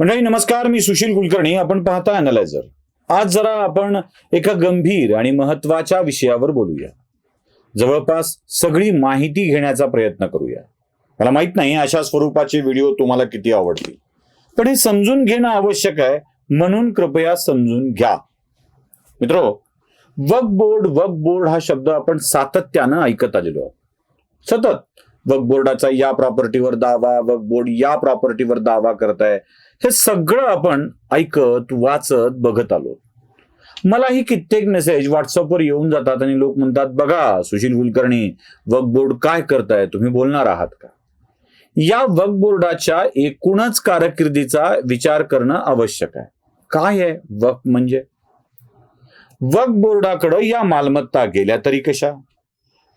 मंडळी नमस्कार मी सुशील कुलकर्णी. आपण पाहता अनालायझर आज जरा आपण एका गंभीर आणि महत्त्वाच्या विषयावर बोलूया. जवळपास सगळी माहिती घेण्याचा प्रयत्न करूया. मला माहीत नाही अशा स्वरूपाचे व्हिडिओ तुम्हाला किती आवडतील. पण हे समजून घेणं आवश्यक आहे म्हणून कृपया समजून घ्या. मित्रो वक बोर्ड वक बोर्ड हा शब्द आपण सातत्यानं ऐकत आलेलो आहोत. सतत वक बोर्डाचा या प्रॉपर्टीवर दावा वक बोर्ड या प्रॉपर्टीवर दावा करत आहे हे सगळं आपण ऐकत वाचत बघत आलो. मलाही कित्येक मेसेज व्हॉट्सअपवर येऊन जातात आणि लोक म्हणतात बघा सुशील कुलकर्णी वक बोर्ड काय करताय? तुम्ही बोलणार आहात का? या वक बोर्डाच्या एकूणच कारकिर्दीचा विचार करणं आवश्यक आहे. काय आहे वक म्हणजे? वक बोर्डाकडं या मालमत्ता गेल्या तरी कशा?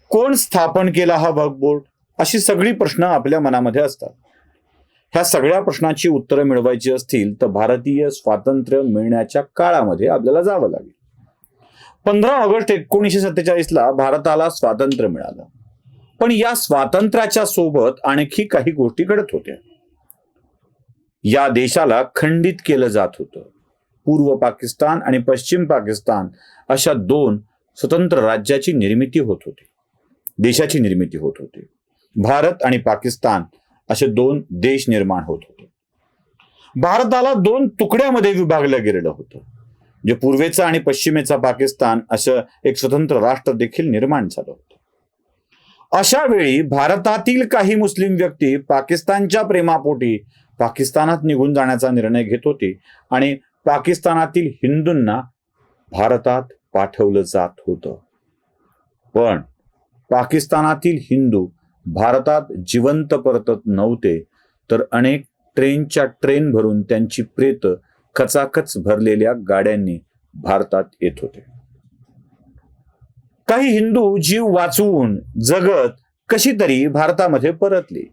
कोण स्थापन केला हा वक बोर्ड अशी सगळी प्रश्न आपल्या मनामध्ये असतात. ह्या सगळ्या प्रश्नाची उत्तरं मिळवायची असतील तर भारतीय स्वातंत्र्य मिळण्याच्या काळामध्ये आपल्याला जावं लागेल. पंधरा ऑगस्ट एकोणीसशे सत्तेचाळीसला भारताला स्वातंत्र्य मिळालं. पण या स्वातंत्र्याच्या सोबत आणखी काही गोष्टी घडत होत्या. या देशाला खंडित केलं जात होतं. पूर्व पाकिस्तान आणि पश्चिम पाकिस्तान अशा दोन स्वतंत्र राज्याची निर्मिती होत होती. देशाची निर्मिती होत होती. भारत आणि पाकिस्तान असे दोन देश निर्माण होत होते. भारताला दोन तुकड्यामध्ये विभागलं गेलेलं होतं. जे पूर्वेचा आणि पश्चिमेचा पाकिस्तान असं एक स्वतंत्र राष्ट्र देखील निर्माण झालं होतं. अशा वेळी भारतातील काही मुस्लिम व्यक्ती पाकिस्तानच्या प्रेमापोटी पाकिस्तानात निघून जाण्याचा निर्णय घेत होते आणि पाकिस्तानातील हिंदूंना भारतात पाठवलं जात होतं. पण पाकिस्तानातील हिंदू भारतात जिवंत परतत नव्हते तर अनेक ट्रेनच्या ट्रेन भरून त्यांची प्रेत खचाखच भरलेल्या गाड्यांनी भारतात येत होते. काही हिंदू जीव वाचवून जगत कशी तरी भारतामध्ये परतले.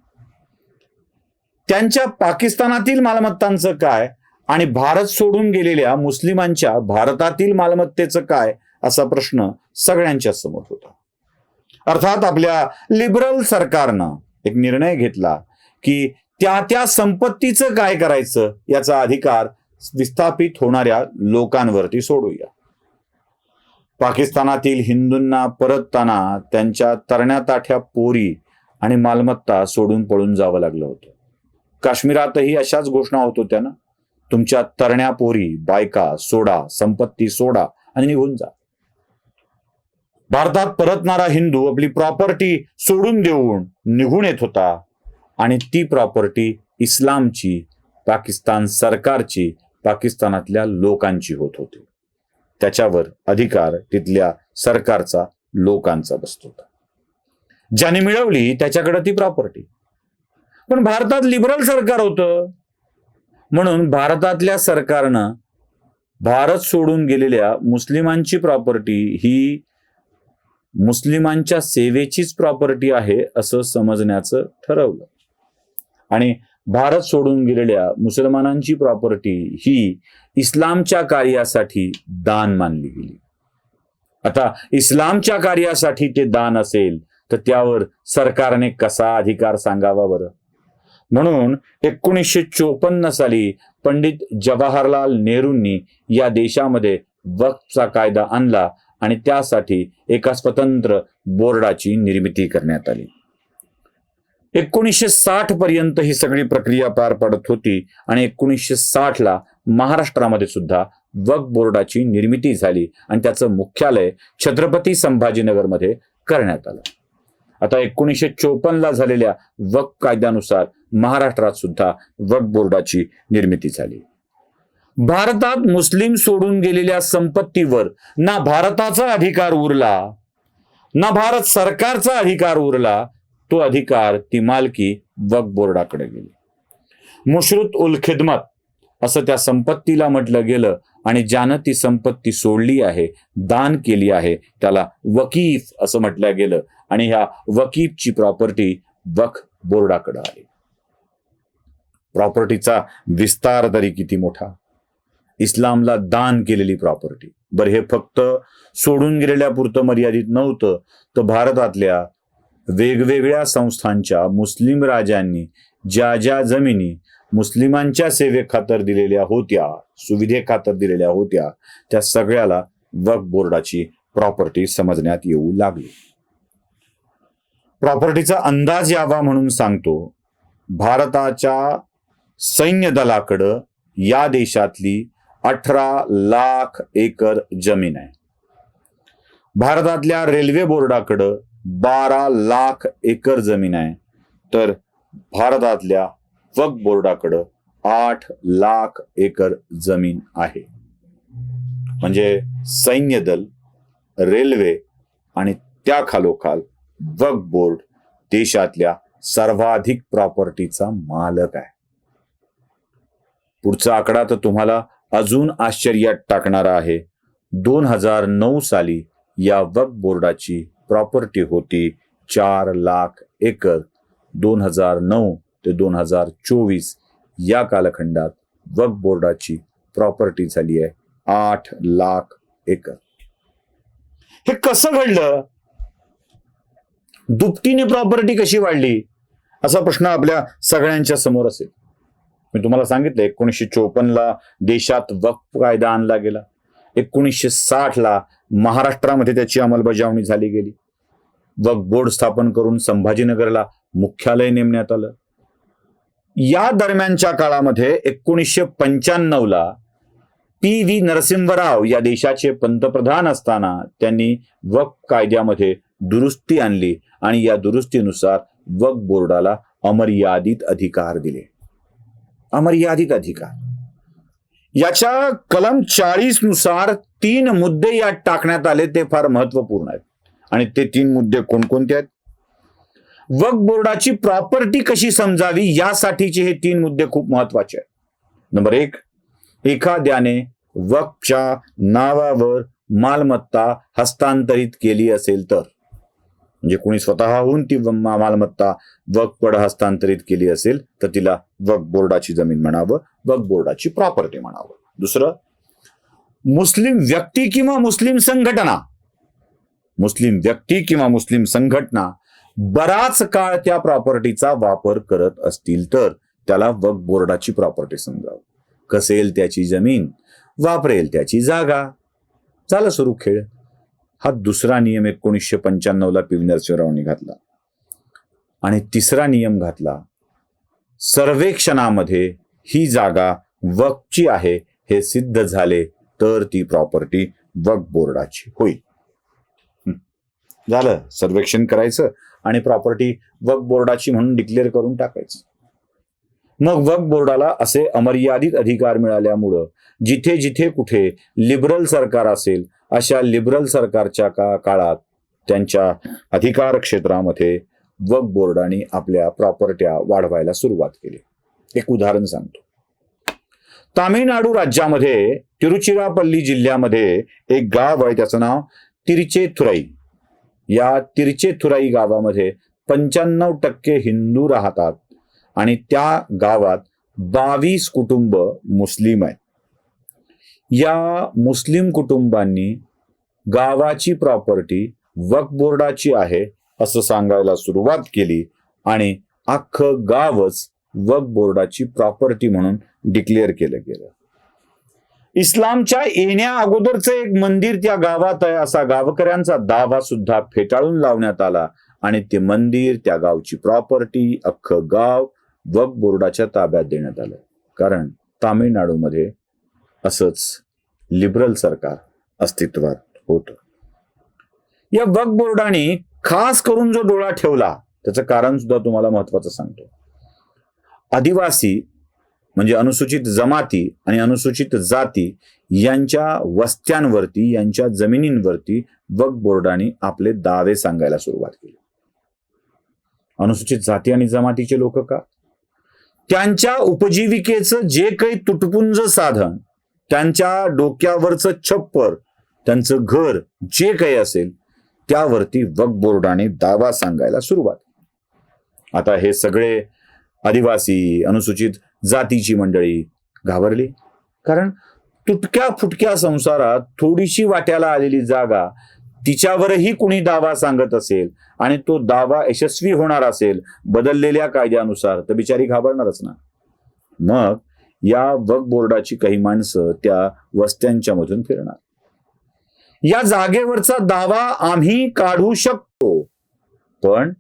त्यांच्या पाकिस्तानातील मालमत्तांचं काय आणि भारत सोडून गेलेल्या मुस्लिमांच्या भारतातील मालमत्तेचं काय असा प्रश्न सगळ्यांच्या समोर होता. अर्थात आपल्या लिबरल सरकारनं एक निर्णय घेतला की त्या त्या संपत्तीचं काय करायचं याचा अधिकार विस्थापित होणाऱ्या लोकांवरती सोडूया. पाकिस्तानातील हिंदूंना परतताना त्यांच्या तरण्याताठ्या पोरी आणि मालमत्ता सोडून पळून जावं लागलं होतं. काश्मीरातही अशाच घोषणा होत होत्या ना? तुमच्या तरण्या पोरी बायका सोडा संपत्ती सोडा आणि निघून जा. भारतात परतणारा हिंदू आपली प्रॉपर्टी सोडून देऊन निघून येत होता. आणि ती प्रॉपर्टी इस्लामची पाकिस्तान सरकारची पाकिस्तानातल्या लोकांची होत होती. त्याच्यावर अधिकार तिथल्या सरकारचा लोकांचा बसत होता. ज्याने मिळवली त्याच्याकडे ती प्रॉपर्टी पण भारतात लिबरल सरकार होतं. म्हणून भारतातल्या सरकारनं भारत सोडून गेलेल्या मुस्लिमांची प्रॉपर्टी ही मुस्लिमांच्या सेवेचीच प्रॉपर्टी आहे असं समजण्याचं ठरवलं. आणि भारत सोडून गेलेल्या मुसलमानांची प्रॉपर्टी ही इस्लामच्या कार्यासाठी दान मानली गेली. आता इस्लामच्या कार्यासाठी ते दान असेल तर त्यावर सरकारने कसा अधिकार सांगावा बरं? म्हणून एकोणीसशे चोपन्न साली पंडित जवाहरलाल नेहरूंनी या देशामध्ये वक्फचा कायदा आणला आणि त्यासाठी एका स्वतंत्र बोर्डाची निर्मिती करण्यात आली. एकोणीसशे साठ पर्यंत ही सगळी प्रक्रिया पार पडत होती आणि एकोणीसशे साठ ला महाराष्ट्रामध्ये सुद्धा वक बोर्डाची निर्मिती झाली आणि त्याचं मुख्यालय छत्रपती संभाजीनगरमध्ये करण्यात आलं. आता एकोणीसशे चोपन्न ला झालेल्या वक कायद्यानुसार महाराष्ट्रात सुद्धा वक बोर्डाची निर्मिती झाली. भारतात मुस्लिम सोडून गेलेल्या संपत्तीवर ना भारताचा अधिकार उरला ना भारत सरकारचा अधिकार उरला तो अधिकार ती मालकी वक्फ बोर्डाकडे गेली. मुश्रुत उल खिदमत असं त्या संपत्तीला म्हटलं गेलं आणि ज्यानं ती संपत्ती सोडली आहे दान केली आहे त्याला वकीफ असं म्हटलं गेलं आणि ह्या वकीफची प्रॉपर्टी वक्फ बोर्डाकडे आली. प्रॉपर्टीचा विस्तार तरी किती मोठा? इस्लामला दान केलेली प्रॉपर्टी बरं हे फक्त सोडून गेलेल्या पुरतं मर्यादित नव्हतं तर भारतातल्या वेगवेगळ्या संस्थांच्या मुस्लिम राजांनी ज्या ज्या जमिनी मुस्लिमांच्या सेवेखातर दिलेल्या होत्या सुविधेखातर दिलेल्या होत्या त्या सगळ्याला वक्फ बोर्डाची प्रॉपर्टी समजण्यात येऊ लागली. प्रॉपर्टीचा अंदाज यावा म्हणून सांगतो भारताच्या सैन्य दलाकडं या देशातली अठरा लाख एकर जमीन आहे. भारतातल्या रेल्वे बोर्डाकडं बारा लाख एकर जमीन आहे. तर भारतातल्या वक बोर्डाकडं आठ लाख एकर जमीन आहे. म्हणजे सैन्य दल रेल्वे आणि त्या खालोखाल वक बोर्ड देशातल्या सर्वाधिक प्रॉपर्टीचा मालक आहे. पुढचा आकडा तर तुम्हाला अजून आश्चर्यात टाकणारा आहे. दोन हजार नऊ साली या वक्फ बोर्डाची प्रॉपर्टी होती चार लाख एकर. दोन हजार नऊ ते दोन हजार चोवीस या कालखंडात वक्फ बोर्डाची प्रॉपर्टी झाली आहे आठ लाख एकर. हे कसं घडलं? दुपटीने प्रॉपर्टी कशी वाढली? असा प्रश्न आपल्या सगळ्यांच्या समोर असेल. मी तुम्हाला सांगितलं एकोणीसशे चोपन्नला देशात वक्फ कायदा आणला गेला. एकोणीसशे साठला महाराष्ट्रामध्ये त्याची अंमलबजावणी झाली गेली. वक्फ बोर्ड स्थापन करून संभाजीनगरला मुख्यालय नेमण्यात आलं. या दरम्यानच्या काळामध्ये एकोणीसशे पंच्याण्णवला पी व्ही नरसिंहराव या देशाचे पंतप्रधान असताना त्यांनी वक्फ कायद्यामध्ये दुरुस्ती आणली आणि या दुरुस्तीनुसार वक्फ बोर्डाला अमर्यादित अधिकार दिले. अमर्यादित अधिकार? याच्या कलम चाळीसनुसार तीन मुद्दे यात टाकण्यात आले ते फार महत्त्वपूर्ण आहेत. आणि ते तीन मुद्दे कोणकोणते आहेत? वक बोर्डाची प्रॉपर्टी कशी समजावी यासाठीचे हे तीन मुद्दे खूप महत्त्वाचे आहेत. नंबर एक एखाद्याने वकच्या नावावर मालमत्ता हस्तांतरित केली असेल तर. म्हणजे कोणी स्वतःहून ती मालमत्ता वकपड हस्तांतरित केली असेल तर तिला वक बोर्डाची जमीन म्हणावं वक बोर्डाची प्रॉपर्टी म्हणावं. दुसरं मुस्लिम व्यक्ती किंवा मुस्लिम संघटना. मुस्लिम व्यक्ती किंवा मुस्लिम संघटना बराच काळ त्या प्रॉपर्टीचा वापर करत असतील तर त्याला वक बोर्डाची प्रॉपर्टी समजावं. कसेल त्याची जमीन? वापरेल त्याची जागा. झालं सुरू खेळ. हा दुसरा नियम एकोणीसशे पंच्याण्णवला पी व्ही नरसिंहरावनी घातला. आणि तिसरा नियम घातला सर्वेक्षणामध्ये ही जागा वक्फची आहे हे सिद्ध झाले तर ती प्रॉपर्टी वक्फ बोर्डाची होईल. झालं. सर्वेक्षण करायचं आणि प्रॉपर्टी वक्फ बोर्डाची म्हणून डिक्लेअर करून टाकायचं. मग वक्फ बोर्डाला असे अमर्यादित अधिकार मिळाल्यामुळं जिथे जिथे कुठे लिबरल सरकार असेल अशा लिबरल सरकारच्या का काळात त्यांच्या अधिकार क्षेत्रामध्ये वक्फ बोर्डाने आपल्या प्रॉपर्ट्या वाढवायला सुरुवात केली. एक उदाहरण सांगतो. तामिळनाडू राज्यामध्ये तिरुचिरापल्ली जिल्ह्यामध्ये एक गाव आहे त्याचं नाव तिरचेथुराई. या तिरचेथुराई गावामध्ये पंच्याण्णव टक्के हिंदू राहतात. आणि त्या गावात बावीस कुटुंब मुस्लिम आहेत. या मुस्लिम कुटुंबांनी गावाची प्रॉपर्टी वक्फ बोर्डाची आहे असं सांगायला सुरुवात केली आणि अख्खं गावच वक्फ बोर्डाची प्रॉपर्टी म्हणून डिक्लेअर केलं गेलं. इस्लामच्या येण्या अगोदरचं एक मंदिर त्या गावात आहे असा गावकऱ्यांचा दावा सुद्धा फेटाळून लावण्यात आला आणि ते मंदिर त्या गावची प्रॉपर्टी अख्खं गाव वक्फ बोर्डाच्या ताब्यात देण्यात आलं. कारण तामिळनाडूमध्ये असंच लिबरल सरकार अस्तित्वात होतं. या वक्फ बोर्डाने खास करून जो डोळा ठेवला त्याचं कारण सुद्धा तुम्हाला महत्वाचं सांगतो. आदिवासी म्हणजे अनुसूचित जमाती आणि अनुसूचित जाती यांच्या वस्त्यांवरती यांच्या जमिनींवरती वक्फ बोर्डाने आपले दावे सांगायला सुरुवात केली. अनुसूचित जाती आणि जमातीचे लोक का? त्यांच्या उपजीविकेचं जे काही तुटपुंज साधन त्यांच्या डोक्यावरचं छप्पर त्यांचं घर जे काही असेल त्यावरती वक्फ बोर्डाने दावा सांगायला सुरुवात. आता हे सगळे आदिवासी अनुसूचित जातीची मंडळी घाबरली. कारण तुटक्या फुटक्या संसारात थोडीशी वाट्याला आलेली जागा तिच्यावरही कुणी दावा सांगत असेल आणि तो दावा यशस्वी होणार असेल बदललेल्या कायद्यानुसार तर बिचारी घाबरणारच ना. मग या वक बोर्डाची काही माणसं त्या वस्त्यांच्या मधून फिरणार. या जागेवरचा दावा आम्ही काढू शकतो. पण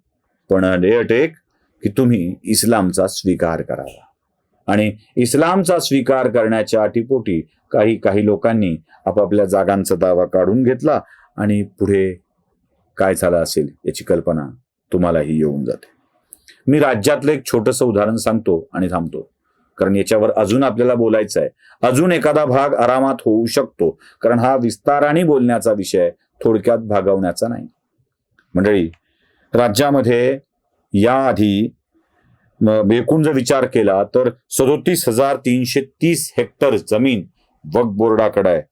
पण अट एक की तुम्ही इस्लामचा स्वीकार करावा. आणि इस्लामचा स्वीकार करण्याच्या अटीपोटी काही काही लोकांनी आपापल्या जागांचा दावा काढून घेतला. आणि पुढे काय झालं असेल याची कल्पना तुम्हालाही येऊन जाते. मी राज्यातलं एक छोटंसं उदाहरण सांगतो आणि थांबतो. कारण याच्यावर अजून आपल्याला बोलायचं आहे अजून एखादा भाग आरामात होऊ शकतो. कारण हा विस्ताराने बोलण्याचा विषय थोडक्यात भागवण्याचा नाही. मंडळी राज्यामध्ये याआधी एकूण जर विचार केला तर सदोतीस हजार तीनशे तीस हेक्टर जमीन वक्फ बोर्डाकडे आहे.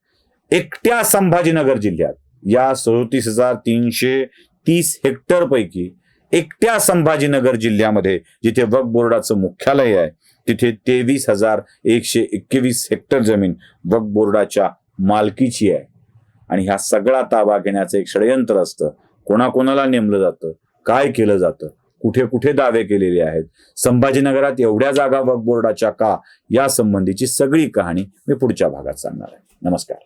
एकट्या संभाजीनगर जिल्ह्यात. या सदोतीस हजार तीनशे तीस हेक्टर पैकी एकट्या संभाजीनगर जिल्ह्यामध्ये जिथे वक्फ बोर्डाचं मुख्यालय आहे तिथे तेवीस हजार एकशे एकवीस हेक्टर जमीन वक्फ बोर्डाच्या मालकीची आहे. आणि ह्या सगळा ताबा घेण्याचं एक षडयंत्र असतं. कोणाकोणाला नेमलं जातं? काय केलं जातं? कुठे कुठे दावे केलेले आहेत? संभाजीनगरात एवढ्या जागा वक्फ बोर्डाच्या का? या संबंधीची सगळी कहाणी मी पुढच्या भागात सांगणार आहे. नमस्कार.